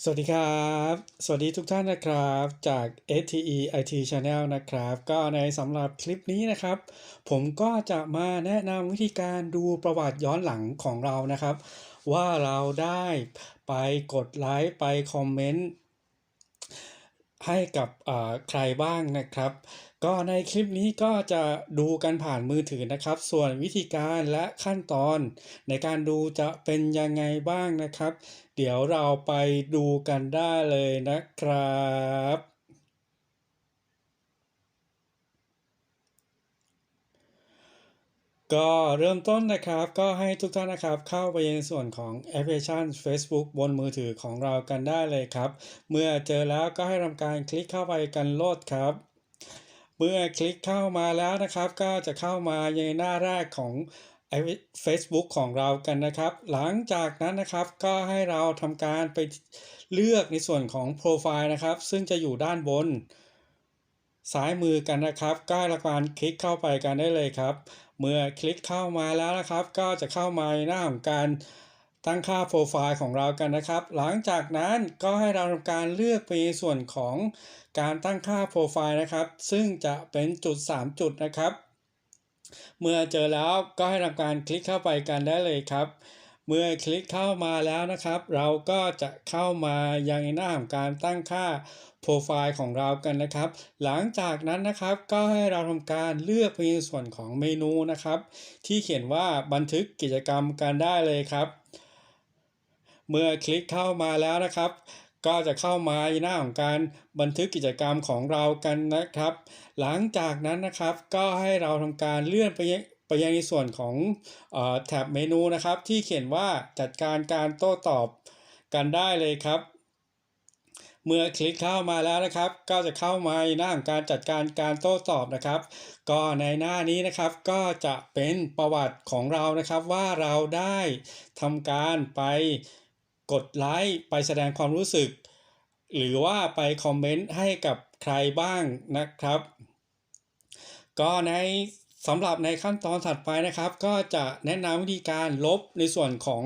สวัสดีครับ สวัสดีทุกท่านนะครับ จาก STE IT Channel นะครับ ก็ในสำหรับคลิปนี้นะครับ ผมก็จะมาแนะนำวิธีการดูประวัติย้อนหลังของเรานะครับ ว่าเราได้ไปกดไลค์ไปคอมเมนต์ ให้กับใครบ้างนะครับ ก็ในคลิปนี้ก็จะดูกันผ่านมือถือนะครับ ส่วนวิธีการและขั้นตอน ในการดูจะเป็นยังไงบ้างนะครับ เดี๋ยวเราไปดูกันได้เลยนะครับ ก็เริ่มต้นนะครับก็ให้ทุกท่านนะครับเข้าไปในส่วนของแอปพลิเคชัน Facebook บนมือถือของเรากันได้เลยครับ เมื่อเจอแล้วก็ให้ทำการคลิกเข้าไปกันโหลดครับ เมื่อคลิกเข้ามาแล้วนะครับ ก็จะเข้ามาในหน้าแรกของไอ้ Facebook ของเรากันนะครับ หลังจากนั้นนะครับก็ให้เราทำการไปเลือกในส่วนของโปรไฟล์นะครับ ซึ่งจะอยู่ด้านบน ซ้ายมือกันนะครับก็ให้ทำการคลิกเข้าไปกันได้เลยครับ เมื่อคลิกเข้ามาแล้วนะครับ ก็จะเข้ามาในหน้าของการตั้งค่าโปรไฟล์ของเรากันนะครับ หลังจากนั้นก็ให้เราทำการเลือกไปในส่วนของการตั้งค่าโปรไฟล์นะครับ ซึ่งจะเป็นจุด 3 จุดนะครับ เมื่อเจอแล้วก็ให้ทำการคลิกเข้าไปกันได้เลยครับ เมื่อคลิกเข้ามาแล้วนะครับ เราก็จะเข้ามายังหน้าของการตั้งค่าโปรไฟล์ของเรากันนะครับ หลังจากนั้นนะครับก็ให้เราทำการเลือกไปในส่วนของเมนูนะครับ ที่เขียนว่าบันทึกกิจกรรมกันได้เลยครับ เมื่อคลิกเข้ามาแล้วนะครับก็จะเข้ามาในหน้าของการบันทึกกิจกรรมของเรากันนะครับ หลังจากนั้นนะครับก็ให้เราทำการเลื่อนไปยัง ไปยังในส่วนของอแท็บเมนูนะครับ ที่เขียนว่าจัดการการโต้ตอบกันได้เลยครับ เมื่อคลิกเข้ามาแล้วนะครับ ก็จะเข้ามาในหน้าของการจัดการการโต้ตอบนะครับ ก็ในหน้านี้นะครับก็จะเป็นประวัติของเรานะครับว่าเราได้ทำการไปกดไลค์ไปแสดงความรู้สึก หรือว่าไปคอมเมนต์ให้กับใครบ้างนะครับ ก็ใน สำหรับในขั้นตอนถัดไปนะครับ ก็จะแนะนำวิธีการลบในส่วนของ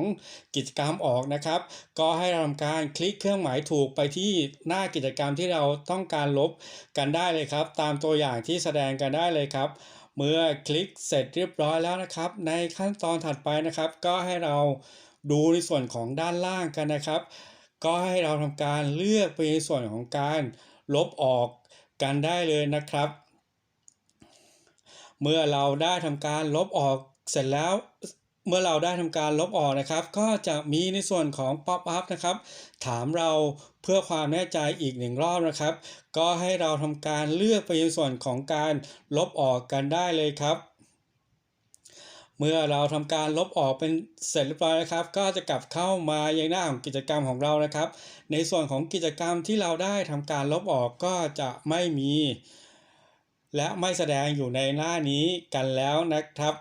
กิจกรรมออกนะครับ ก็ให้เราทำการคลิกเครื่องหมายถูกไปที่หน้ากิจกรรมที่เราต้องการลบกันได้เลยครับ ตามตัวอย่างที่แสดงกันได้เลยครับ เมื่อคลิกเสร็จเรียบร้อยแล้วนะครับ ในขั้นตอนถัดไปนะครับ ก็ให้เราดูในส่วนของด้านล่างกันนะครับ ก็ให้เราทำการเลือกไปในส่วนของการลบออกกันได้เลยนะครับ เมื่อเราได้ทำการลบออกเสร็จแล้วเมื่อเราได้ทำการลบออกนะครับ ก็จะมีในส่วนของ Pop up นะครับ ถามเราเพื่อความแน่ใจอีกหนึ่งรอบนะครับ ก็ให้เราทำการเลือกไปในส่วนของการลบออกกันได้เลยครับเมื่อเราทำการลบออกเป็นเสร็จเรียบร้อยนะครับ ก็จะกลับเข้ามายังหน้าของกิจกรรมของเรานะครับ ในส่วนของกิจกรรมที่เราได้ทำการลบออกก็จะไม่มี และไม่แสดงอยู่ในหน้านี้กันแล้วนะครับ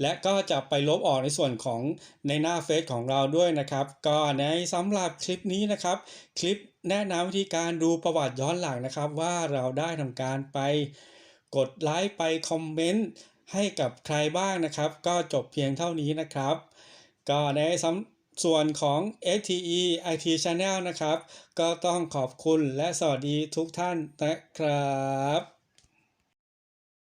และก็จะไปลบออกในส่วนของในหน้าเฟซของเราด้วยนะครับ ก็ในสำหรับคลิปนี้นะครับ คลิปแนะนำวิธีการดูประวัติย้อนหลังนะครับ ว่าเราได้ทำการไปกดไลค์ไปคอมเมนต์ให้กับใครบ้างนะครับ ก็จบเพียงเท่านี้นะครับ ก็ในสำส่วนของ STE IT Channel นะครับ ก็ต้องขอบคุณและสวัสดีทุกท่านนะครับ